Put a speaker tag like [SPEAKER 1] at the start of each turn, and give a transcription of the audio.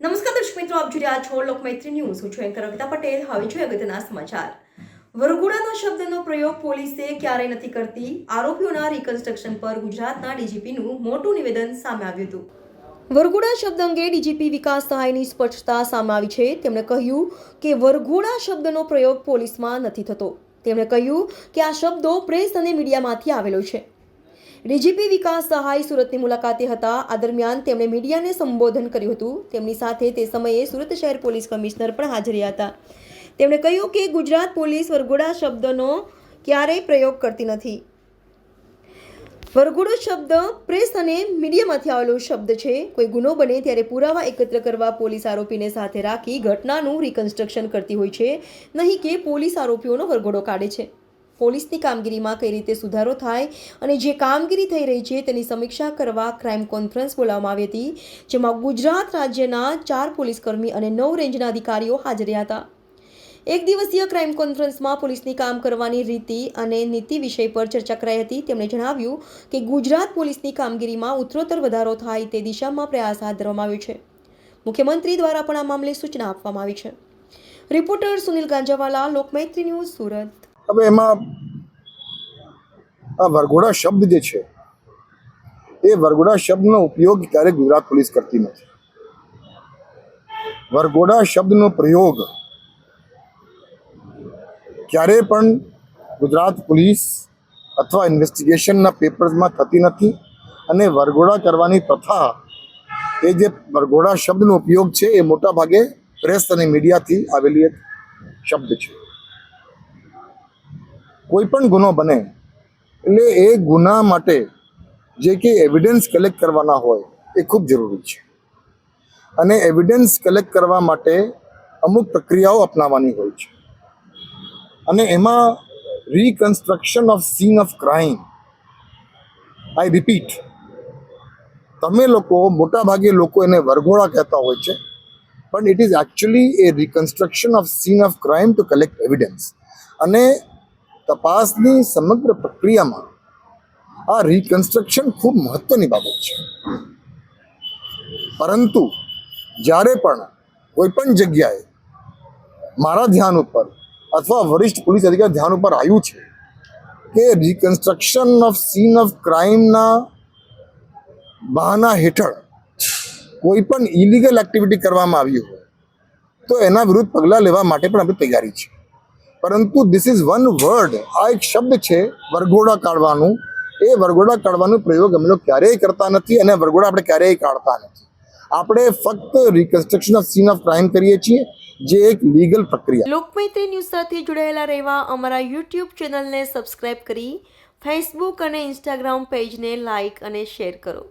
[SPEAKER 1] નમસ્કાર દર્શક મિત્રો, આપ જોઈ રહ્યા છો લોકમૈત્રી ન્યૂઝ. હું છું એન્કર અમિતા પટેલ. હવે છું અગત્યના સમાચાર. વરઘોડાના શબ્દનો પ્રયોગ પોલીસે ક્યારેય નથી કરતી. આરોપીઓના રિકન્સ્ટ્રક્શન પર ગુજરાતના ડીજીપીનું મોટું નિવેદન સામે આવ્યું હતું. વરઘોડા શબ્દ અંગે ડીજીપી વિકાસ સહાયની સ્પષ્ટતા સામે આવી છે. તેમણે કહ્યું કે વરઘોડા શબ્દનો પ્રયોગ પોલીસમાં નથી થતો. તેમણે કહ્યું કે આ શબ્દો પ્રેસ અને મીડિયામાંથી આવેલો છે. ડીજીપી વિકાસ સહાય સુરતની મુલાકાતે હતા. આ દરમિયાન તેમણે મીડિયાને સંબોધન કર્યું હતું. તેમની સાથે તે સમયે સુરત શહેર પોલીસ કમિશનર પણ હાજર હતા. તેમણે કહ્યું કે ગુજરાત પોલીસ વરઘોડા શબ્દનો ક્યારેય પ્રયોગ કરતી નથી. વરઘોડો શબ્દ પ્રેસ અને મીડિયામાંથી આવેલો શબ્દ છે. કોઈ ગુનો બને ત્યારે પુરાવા એકત્ર કરવા પોલીસ આરોપીને સાથે રાખી ઘટનાનું રિકન્સ્ટ્રક્શન કરતી હોય છે. નહીં કે પોલીસ આરોપીઓનો વરઘોડો કાઢે છે. પોલીસની કામગીરીમાં કઈ રીતે સુધારો થાય અને જે કામગીરી થઈ રહી છે તેની સમીક્ષા કરવા ક્રાઇમ કોન્ફરન્સ બોલાવવામાં આવી હતી, જેમાં ગુજરાત રાજ્યના ચાર પોલીસકર્મી અને નવ રેન્જના અધિકારીઓ હાજર હતા. એક દિવસીય ક્રાઇમ કોન્ફરન્સમાં પોલીસની કામ કરવાની રીતિ અને નીતિ વિષય પર ચર્ચા કરાઈ હતી. તેમણે જણાવ્યું કે ગુજરાત પોલીસની કામગીરીમાં ઉત્તરોત્તર વધારો થાય તે દિશામાં પ્રયાસ હાથ ધરવામાં આવ્યો છે. મુખ્યમંત્રી દ્વારા પણ આ મામલે સૂચના આપવામાં આવી છે. Reporter Sunil Ganjawala, Lokmaitri news Surat.
[SPEAKER 2] હવે એમાં આ વરઘોડા શબ્દ જે છે, એ વરઘોડા શબ્દનો ઉપયોગ ક્યારેય ગુજરાત પોલીસ કરતી નથી. વરઘોડા શબ્દનો પ્રયોગ ક્યારેય પણ ગુજરાત પોલીસ અથવા ઇન્વેસ્ટિગેશનના પેપર્સમાં થતી નથી અને વરઘોડા કરવાની પ્રથા, એ જે વરઘોડા શબ્દનો ઉપયોગ છે, એ મોટા ભાગે પ્રેસ અને મીડિયાથી આવેલી એક શબ્દ છે. કોઈ પણ ગુનો બને, એટલે એ ગુના માટે જે કે એવિડન્સ કલેક્ટ કરવાના હોય, એ ખૂબ જરૂરી છે. અને એવિડન્સ કલેક્ટ કરવા માટે અમુક પ્રક્રિયાઓ અપનાવવાની હોય છે. અને એમાં reconstruction of scene of crime I repeat તમે લોકો મોટાભાગે લોકો એને વરઘોડા કહેતા હોય છે, પણ it is actually a reconstruction of scene of crime to collect evidence અને તપાસની સમગ્ર પ્રક્રિયામાં આ રિકન્સ્ટ્રક્શન ખૂબ મહત્વની બાબત છે. પરંતુ જ્યારે પણ કોઈ પણ જગ્યાએ મારા ધ્યાન ઉપર અથવા વરિષ્ઠ પોલીસ અધિકારી ધ્યાન ઉપર આવ્યું છે કે રિકન્સ્ટ્રક્શન ઓફ સીન ઓફ ક્રાઇમના બહાના હેઠળ કોઈ પણ ઇલીગલ એક્ટિવિટી કરવામાં આવી હોય, તો એના વિરુદ્ધ પગલાં લેવા માટે પણ આપણી તૈયારી છે. પરંતુ ધીસ ઇઝ વન વર્ડ આ એક શબ્દ છે, વરઘોડા કાઢવાનું. એ વરઘોડા કાઢવાનો પ્રયોગ અમે લોકો ક્યારેય કરતા નથી અને વરઘોડા આપણે ક્યારેય કાઢતા નથી. આપણે ફક્ત reconstruction of scene of crime કરીએ છીએ, જે એક લીગલ પ્રક્રિયા.
[SPEAKER 1] લોકમૈત્રી ન્યૂઝ સાથે જોડાયેલા રહેવા અમારા યુટ્યુબ ચેનલને સબસ્ક્રાઇબ કરી ફેસબુક અને ઇન્સ્ટાગ્રામ પેજને લાઇક અને શેર કરો.